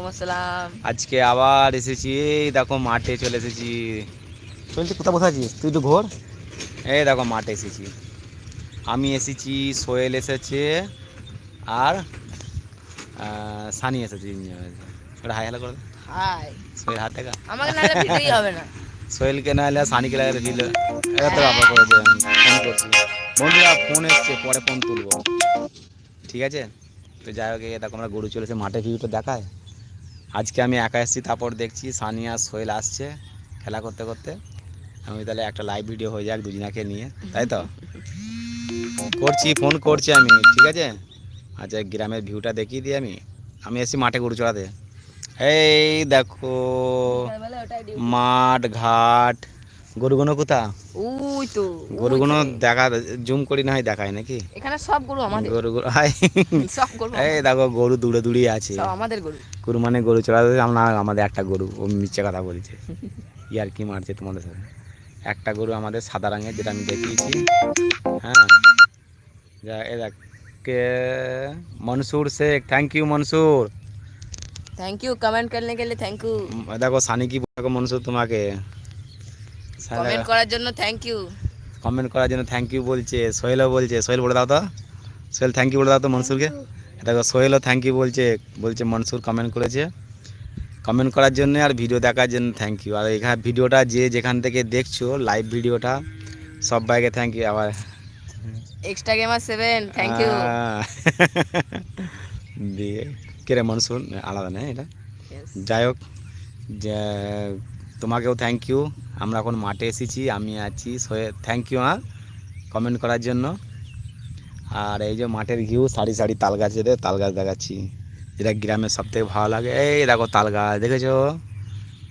ওয়ালাইকুম আসসালাম। আজকে আবার এসেছি এই দেখো মাঠে চলে এসেছি। চলছে কোথাও বসে আছিস? তুই তো ঘোর। এই দেখো মাঠে এসেছি। আমি এসেছি সোহেল এসেছে আর সানি এসেছে ওটা হাই হ্যালো করে দে। হাই। সোহেল হাত দেখা। আমাকে না ভিডিওই হবে না। সোহেলকে না হলে সানিকে লাগালে দিল এটা তো ব্যাপার করেছে ফোন করছি। বন্ধুরা ফোন এসছে পরে ফোন তুলবো। ঠিক আছে? তো যাই হোক দেখো আমরা গরু চলেছে মাঠে ভিউটা দেখায়। আজকে আমি একা এসেছি তারপর দেখছি সানিয়া সোহেল আসছে খেলা করতে করতে। আমি তাহলে একটা লাইভ ভিডিও হয়ে যাক দুজনাকে নিয়ে তাই তো? করছি ফোন করছি আমি ঠিক আছে? আচ্ছা গ্রামের ভিউটা দেখিয়ে দিই আমি। আমি এসেছি মাঠে গরু চড়াতে। এই দেখো মাঠ ঘাট গরুগুনো কোথা? ওই তো গরুগুনো দেখা জুম করি না হয় দেখায় নাকি? এখানে সব গরু আমাদের। গরু সব গরু এই দেখো গরু দূরে দূরে আছে। আমাদের গরু। কুরবানে গরু চড়া আমরা আমাদের একটা গরু ও মিথ্যে কথা বলছে। ইয়ার কি মারছে তোমাদের সাথে? একটা গরু আমাদের সাদা রঙের যেটা আমি দেখিয়েছি। হ্যাঁ। যা এ দেখ কে Mansur Sheikh. Thank you Mansur. Thank you comment করলে গেলে থ্যাংক ইউ দেখো সানি কি বলব মনসুর তোমাকে। কমেন্ট করার জন্য থ্যাংক ইউ কমেন্ট করার জন্য থ্যাংক ইউ বলছে সোহেলও বলছে সোহেল বলে দাও তো। সোহেল থ্যাংক ইউ বলে দাও তো মনসুরকে। দেখো সোহেলও থ্যাংক ইউ বলছে বলছে মনসুর কমেন্ট করেছে। কমেন্ট করার জন্য আর ভিডিও দেখার জন্য থ্যাংক ইউ আর এখানে ভিডিওটা যে যেখান থেকে দেখছ লাইভ ভিডিওটা সবাইকে থ্যাংক ইউ আবার extra gamer seven thank you দিয়ে কিরে মনসুর? আলাদা না এটা? যাই হোক যে তোমাকেও থ্যাংক ইউ আমরা এখন মাঠে এসেছি আমি আছি সোয়ে থ্যাংক ইউ হ্যাঁ? কমেন্ট করার জন্য। আর এই যে মাঠের ভিউ সারি সারি তাল গাছের তাল গাছ দেখাচ্ছি। যেটা গ্রামের সব থেকে ভালো লাগে। এই দেখো তাল গাছ দেখেছ?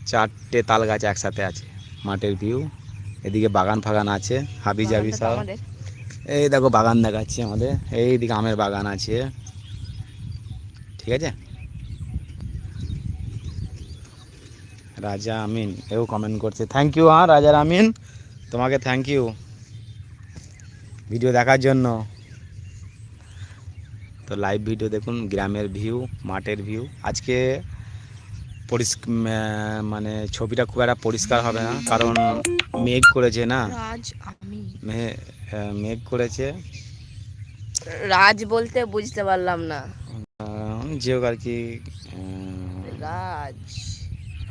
চারটে তাল গাছ একসাথে আছে মাঠের ভিউ এদিকে বাগান ফাগান আছে হাবি জাবি সব। এই দেখো বাগান দেখাচ্ছি আমাদের। এইদিকে আমের বাগান আছে। ঠিক আছে? রাজা আমিন এও কমেন্ট করছে থ্যাংক ইউ হ্যাঁ রাজার আমিন তোমাকে থ্যাংক ইউ ভিডিও দেখার জন্য। তো লাইভ ভিডিও দেখুন গ্রামের ভিউ মাঠের ভিউ আজকে মানে ছবিটা খুব একটা পরিষ্কার হবে না কারণ মেঘ করেছে না। মেঘ করেছে। রাজ বলতে বুঝতে পারলাম না। আহ, যে হোক আর কি রাজ।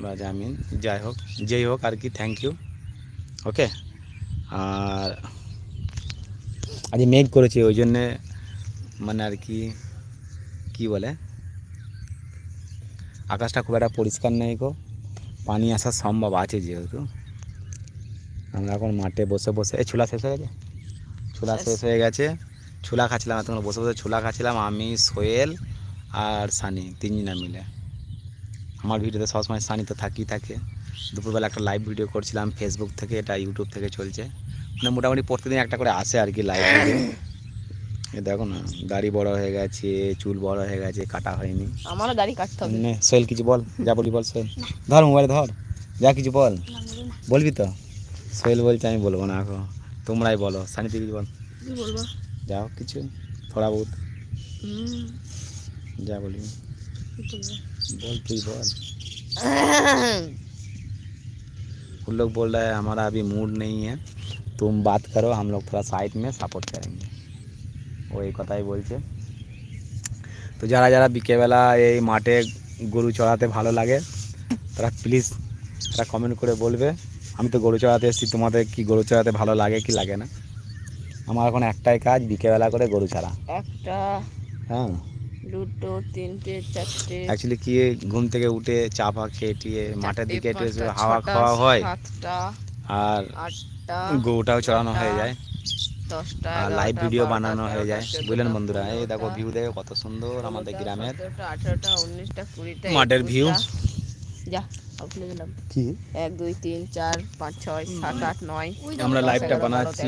রাজা আমিন যাই হোক যেই হোক আর কি থ্যাংক ইউ ওকে আর আজ মেঘ করেছে ওই জন্যে মানে আর কি কি বলে? আকাশটা খুব একটা পরিষ্কার নেই গো পানি আসার সম্ভব আছে যেহেতু। আমরা এখন মাঠে বসে বসে এই ছোলা শেষ হয়ে গেছে? ছোলা শেষ। হয়ে গেছে। ছোলা খাচ্ছিলাম এতক্ষণ বসে বসে ছোলা খাচ্ছিলাম আমি সোহেল আর সানি তিনজনা মিলে। আমার ভিডিওতে সবসময় সানি তো থাকি থাকে। দুপুরবেলা একটা লাইভ ভিডিও করছিলাম ফেসবুক থেকে এটা ইউটিউব থেকে চলছে। মানে মোটামুটি প্রতিদিন একটা করে আসে আর কি লাইভ ভিডিও এ দেখো না দাড়ি বড় হয়ে গেছে চুল বড় হয়ে গেছে কাটা হয়নি। আমারও দাড়ি কাটতে হবে। নে সোহেল কিছু বল যা বলি বল সোহেল। ধর মোবাইল ধর যা কিছু বল। বলবি তো? সোহেল বলছে আমি বলব না এখন। তোমরাই বলো সানি তুই কিছু বল। বলব? যাও কিছু থোড়া বহুত। যা বলব? बोल तू ही बोल उन लोग बोल रहे हैं हमारा अभी मूड नहीं है तुम बात करो हम लोग थोड़ा साइड में सपोर्ट करेंगे ও এই কথাই বলছে তো যারা যারা বিকেলবেলা এই মাঠে গরু চড়াতে ভালো লাগে তারা প্লিজ তারা কমেন্ট করে বলবে আমি তো গরু চড়াতে এসেছি তোমাদের কি গরু চড়াতে ভালো লাগে কি লাগে না আমার এখন একটাই কাজ বিকেলবেলা করে গরু ছাড়া একটা হ্যাঁ দুটো তিনটে চারটে। অ্যাকচুয়ালি কি ঘুম থেকে উঠে চা ফা খেয়ে টিয়ে মাঠের দিকে একটু হাওয়া খাওয়া হয় আর গোটাও চড়ানো হয়ে যায় আর লাইভ ভিডিও বানানো হয়ে যায়। বুঝলেন বন্ধুরা এই দেখো ভিউ দেখো কত সুন্দর আমাদের গ্রামের। মাঠের view। একুশটা। যা উঠলে গেলাম। কি? এক দুই তিন চার পাঁচ ছয় সাত আট নয় আমরা লাইভটা বানাচ্ছি।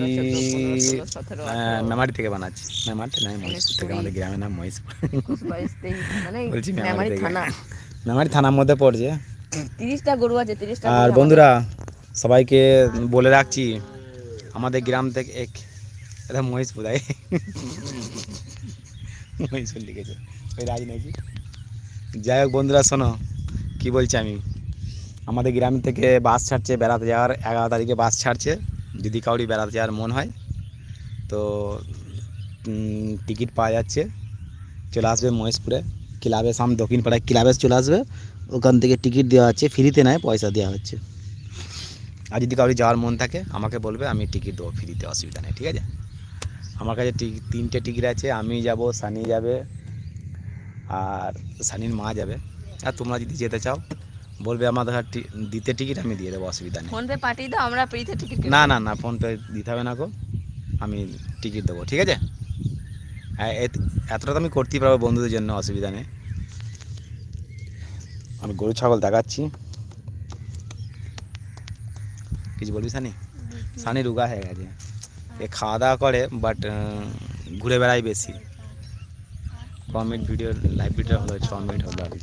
মেমারি থেকে বানাচ্ছি। মেমারি থেকে আমাদের গ্রামের নাম মানে বলছি মেমারি মেমারি থানা। মেমারি থানার মধ্যে পড়ছে। তিরিশটা গরু আছে তিরিশটা আর বন্ধুরা সবাইকে বলে রাখছি আমাদের গ্রাম থেকে এক এটা মহিষপুর তাই মহিষপুর লিখেছে। ওই রাজনৈতিক যাই হোক বন্ধুরা শোনো। কি বলছি আমি? আমাদের গ্রাম থেকে বাস ছাড়ছে বেড়াতে যাওয়ার, এগারো তারিখে বাস ছাড়ছে। যদি কাউরি বেড়াতে যাওয়ার মন হয়, তো টিকিট পাওয়া যাচ্ছে। চলে আসবে মহেশপুরে। ক্লাবের সাম দক্ষিণ পাড়ায় ক্লাবে চলে আসবে। ওখান থেকে টিকিট দেওয়া হচ্ছে, ফ্রিতে নেয়, পয়সা দেওয়া হচ্ছে। আর যদি কাউরি যাওয়ার মন থাকে, আমাকে বলবে, আমি টিকিট দেবো ফ্রিতে, অসুবিধা নেই, ঠিক আছে? আমার কাছে তিনটে টিকিট আছে, আমি যাব, সানি যাবে, আর সানির মা যাবে। আর তোমরা যদি যেতে চাও বলবে আমাদের হাত দিতে টিকিট আমি দিয়ে দেবো অসুবিধা নেই। ফোনপে পাঠিয়ে দাও আমরা ফ্রিতে টিকিট না না না ফোনপে দিতে হবে না গো। আমি টিকিট দেবো ঠিক আছে? হ্যাঁ এত- এতটা তো আমি করতেই পারব বন্ধুদের জন্য অসুবিধা নেই। আমি গরু ছাগল দেখাচ্ছি। কিছু বলবি সানি? সানি রুগা হয়ে গেছে। এ খাওয়া দাওয়া করে বাট ঘুরে বেড়াই বেশি। ক মিনিট ভিডিও লাইভ ভিডিও হলো ছ মিনিট হলো আর কি।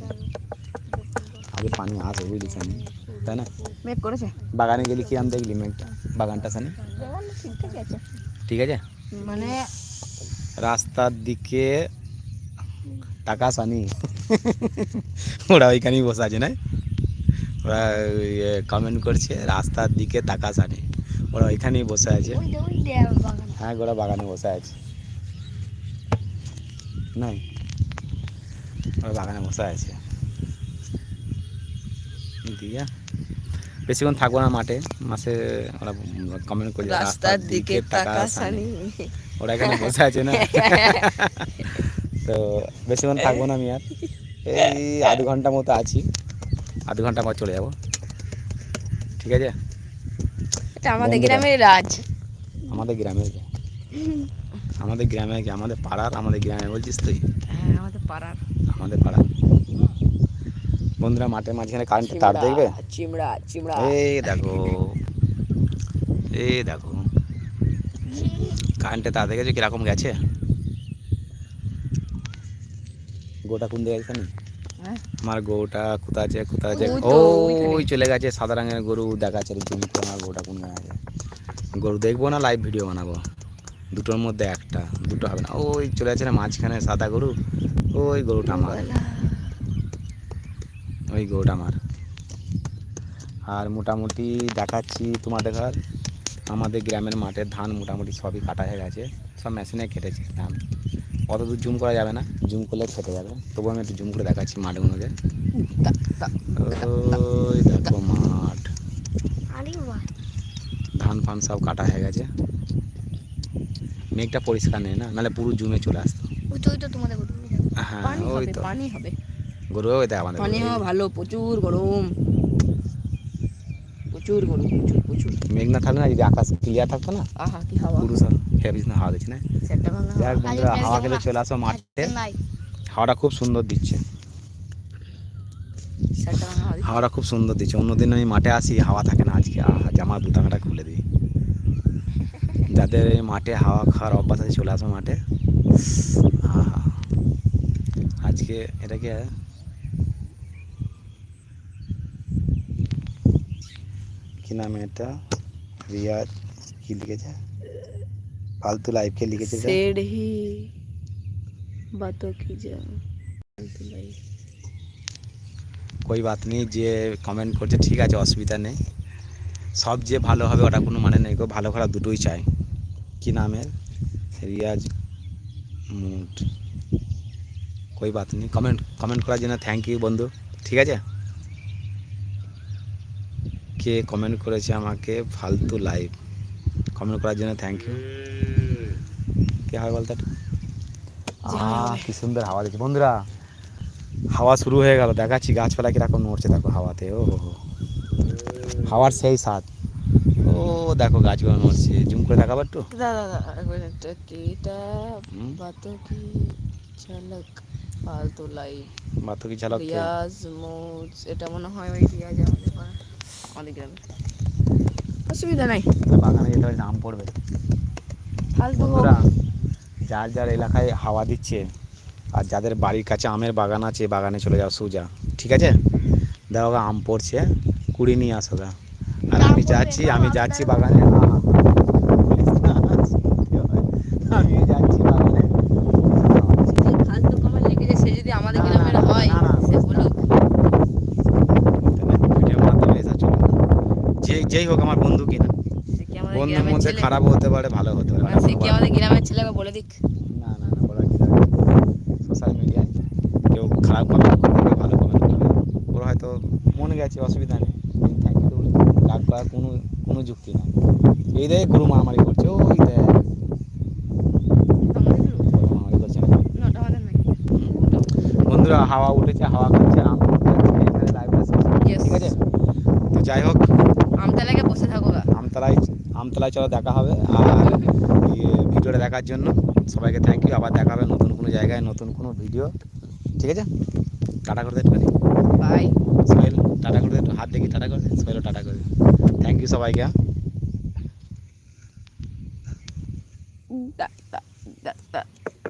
আগে পানি আসে বুঝলি সানি তাই না? মেক করেছে? বাগানে গেলি কি আম দেখলি মেঘটা? বাগানটা সানি ঠিক আছে ঠিক আছে? মানে রাস্তার দিকে টাকা সানি। ওরা ওইখানেই বসে আছে না ওরা কমেন্ট করছে রাস্তার দিকে টাকা সানি। ওরা ওইখানেই বসে আছে। হ্যাঁ ওরা বাগানে বসে আছে। নাই? ওরা বাগানে বসে আছে। দিয়ে বেশিক্ষণ থাকব না মাঠে। মাসে ওরা কমেন্ট করছে রাস্তার দিকে টাকা সানি ওরা এখানে বসে আছে না? তো বেশিক্ষণ থাকব না আমি আর। এই আধ ঘণ্টা মতো আছি। আধ ঘণ্টা পর চলে যাব। ঠিক আছে? আমাদের। গ্রামের রাজ। আমাদের গ্রামে কি? আমাদের গ্রামে কি আমাদের পাড়ার? আমাদের গ্রামে বলছিস তুই? হ্যাঁ আমাদের পাড়ার। আমাদের পাড়া বন্ধুরা মাঠের মাঝখানে কারেন্টের তার দেখবে? চিমড়া চিমড়া। এই দেখো এই দেখো। কারেন্টের তার দেখেছ কীরকম গেছে? গোটা কোন দিকে হ্যাঁ। আমার গরুটা কোথা আছে কোথা আছে? ওই চলে গেছে সাদা রঙের গরু দেখাচ্ছে আমার গরুটা কোন আছে। গরু দেখব না লাইভ ভিডিও বানাবো? দুটোর মধ্যে একটা দুটো হবে না। ওই চলে যাচ্ছে না মাঝখানে সাদা গরু ওই গরুটা আমার ওই গরুটা আমার আর মোটামুটি দেখাচ্ছি তোমাদের ঘর। আমাদের গ্রামের মাঠের ধান মোটামুটি সবই কাটা হয়ে গেছে সব মেশিনে কেটেছে ধান। অত দূর জুম করা যাবে না জুম করলে খেতে যাবে। তবু আমি একটু জুম করে দেখাচ্ছি মাঠগুলোকে ওই দেখো মাঠ। ধান ফান সব কাটা হয়ে গেছে। মেঘটা পরিষ্কার নেই না? নাহলে পুরো জুমে চলে আসতো। হ্যাঁ ওই তো। পানি হবে। গরু ওই দেখ আমাদের পানি। ভালো প্রচুর গরম। প্রচুর গরম প্রচুর প্রচুর। মেঘ না থাকলে না যদি আকাশ ক্লিয়ার থাকতো না? আহা কি হাওয়া। পুরো সব হেভিস না হাওয়া দিচ্ছে না? যাক বন্ধুরা হাওয়া খেলে চলে আসো মাঠে। হাওয়াটা খুব সুন্দর দিচ্ছে। সেটা হাওয়া হাওয়াটা খুব সুন্দর দিচ্ছে। অন্যদিন আমি মাঠে আসি হাওয়া থাকে না আজকে। আহা জামার বুতামটা খুলে দিই। যাদের এই মাঠে হাওয়া খাওয়ার অভ্যাস আছে চলে আসো মাঠে। আজকে এটাকে কি নামে এটা? রিয়াজ কি লিখেছে? ফালতু লাইফকে লিখেছে সেড বাতো কি যা ফালতু লাইফ কই বাত নেই যে কমেন্ট করছে ঠিক আছে অসুবিধা নেই। সব যে ভালো হবে ওটা কোনো মানে নেই গো ভালো খারাপ দুটোই চাই। কি নামের? রিয়াজ মুড। কই বাত নেই। কমেন্ট কমেন্ট করার জন্য থ্যাংক ইউ বন্ধু। ঠিক আছে? কে কমেন্ট করেছে আমাকে? ফালতু লাইভ কমেন্ট করার জন্য থ্যাংক ইউ কে হয় বলতো? কি সুন্দর হাওয়া দিচ্ছে। বন্ধুরা, হাওয়া শুরু হয়ে গেল। দেখাচ্ছি গাছপালা কীরকম নড়ছে দেখো হাওয়াতে। ও। হাওয়ার সেই স্বাদ। ও দেখো গাছগুলো মরছে জুম করে দেখাবো একটু? দাদা ফালতু মোজ এটা মনে হয় ওই অসুবিধা বাগানে যেতে পড়বে। যার যার এলাকায় হাওয়া দিচ্ছে আর যাদের বাড়ির কাছে আমের বাগান আছে বাগানে চলে যাও সোজা। ঠিক আছে? দেখো আম পড়ছে কুড়ি নিয়ে আসো আমি যাচ্ছি আমি যাচ্ছি বাগানে। আমিও যাচ্ছি আমাদের হয় যেই হোক আমার বন্ধু কিনা। বন্ধুর মধ্যে খারাপ হতে পারে ভালো হতে পারে সে আমাদের গ্রামের ছেলেকে বলে দিক। না না না সোশ্যাল মিডিয়ায় কেউ খারাপ কমেন্ট করবে ভালো কমেন্ট করবে। ওরা হয়তো মনে গেছে অসুবিধা নেই। রাগ করার কোনো কোনো যুক্তি নেই এই দেয় গরু মারামারি করছে ওই দেয় বন্ধুরা হাওয়া উঠেছে হাওয়া খাচ্ছে আম এখানে লাইভ আছে ঠিক আছে? তো যাই হোক। আমতলাকে বসে থাকো আমতলায় আমতলায় চলো দেখা হবে। আর ভিডিওটা দেখার জন্য সবাইকে থ্যাংক ইউ আবার দেখা হবে নতুন কোনো জায়গায় নতুন কোনো ভিডিও ঠিক আছে? টাটা করে দে একটুখানি বাই সোহেল টাটা করে একটু হাত দেখি টাটা করে সোহেলও টাটা করে থ্যাংক ইউ সবাইকে হ্যাঁ।